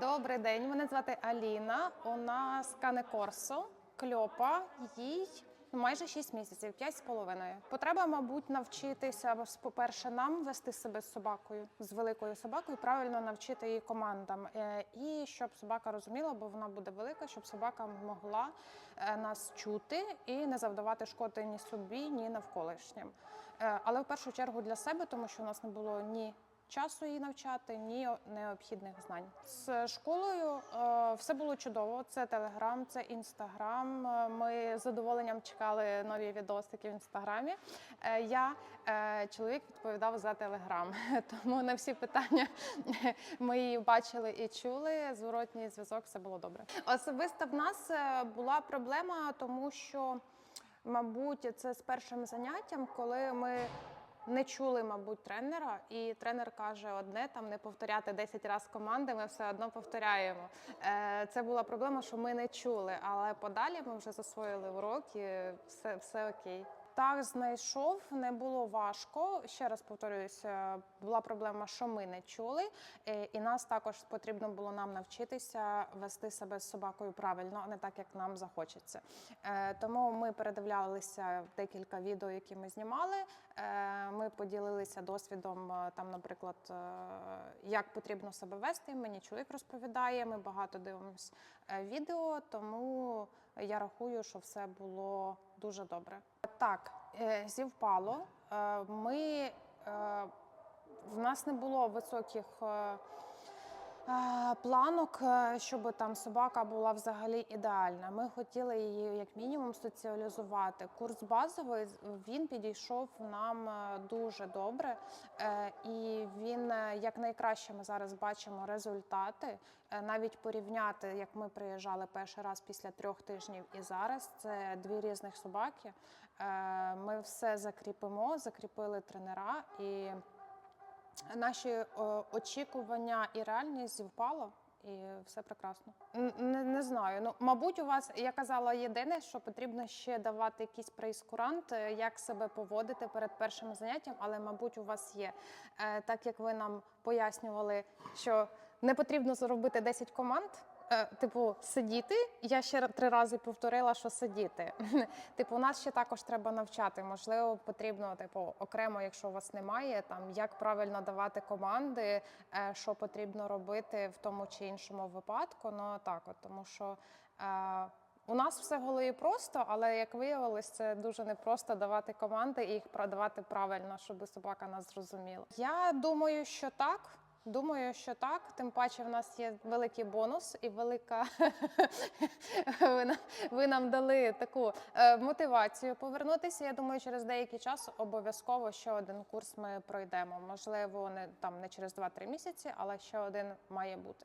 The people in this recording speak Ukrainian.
Добрий день, мене звати Аліна. У нас кане корсо, кльопа, їй майже 6 місяців, 5 з половиною. Потреба, мабуть, навчитися, по-перше, нам вести себе з собакою, з великою собакою, правильно навчити її командам. Е, І щоб собака розуміла, бо вона буде велика, щоб собака могла е, нас чути і не завдавати шкоди ні собі, ні навколишнім. Е, Але в першу чергу для себе, тому що у нас не було ні часу її навчати, ні необхідних знань. З школою е, все було чудово. Це Телеграм, це Інстаграм. Е, Ми з задоволенням чекали нові відосики в інстаграмі. Е, Я чоловік відповідав за Телеграм, тому на всі питання ми її бачили і чули. Зворотній зв'язок все було добре. Особисто в нас була проблема, тому що. Мабуть, це з першим заняттям, коли ми не чули, мабуть, тренера, і тренер каже одне, там не повторяти 10 разів команди, ми все одно повторяємо. Е, Це була проблема, що ми не чули, але подалі ми вже засвоїли уроки, все, все окей. Так, знайшов, не було важко. Ще раз повторююся, була проблема, що ми не чули, е, і нас також потрібно було нам навчитися вести себе з собакою правильно, а не так, як нам захочеться. Е, Тому ми передивлялися декілька відео, які ми знімали. Е, Ми поділилися досвідом, е, там, наприклад, е, як потрібно себе вести. Мені чоловік розповідає. Ми багато дивимося е, відео, тому я рахую, що все було дуже добре. Так, е, зівпало. Е, Ми е, в нас не було високих. Планок, е, щоб там собака була взагалі ідеальна. Ми хотіли її як мінімум соціалізувати. Курс базовий він підійшов нам е, дуже добре, Е, і він як найкраще ми зараз бачимо результати. Навіть порівняти, як ми приїжджали перший раз після трьох тижнів і зараз. Це дві різних собаки. Ми все закріпимо, закріпили тренера і. Наші е, очікування і реальність впало. і все прекрасно. Не, не знаю. Ну, мабуть, у вас я казала єдине, що потрібно ще давати якийсь прейскурант, е, як себе поводити перед першим заняттям, але мабуть, у вас є. Е, Так як ви нам пояснювали, що не потрібно зробити 10 команд. Е, Типу, сидіти. Я ще три рази повторила, що сидіти. Типу, нас ще також треба навчати. Можливо, потрібно, типу, окремо, якщо у вас немає, там як правильно давати команди, е, що потрібно робити в тому чи іншому випадку. Ну так, от тому що. Е, у нас все в голові просто, але як виявилось, це дуже непросто давати команди і їх продавати правильно, щоб собака нас зрозуміла. Я думаю, що так. Думаю, що так. Тим паче, в нас є великий бонус і велика ви, нам, дали таку е, мотивацію повернутися. Я думаю, через деякий час обов'язково ще один курс ми пройдемо. Можливо, не там не через 2-3 місяці, але ще один має бути.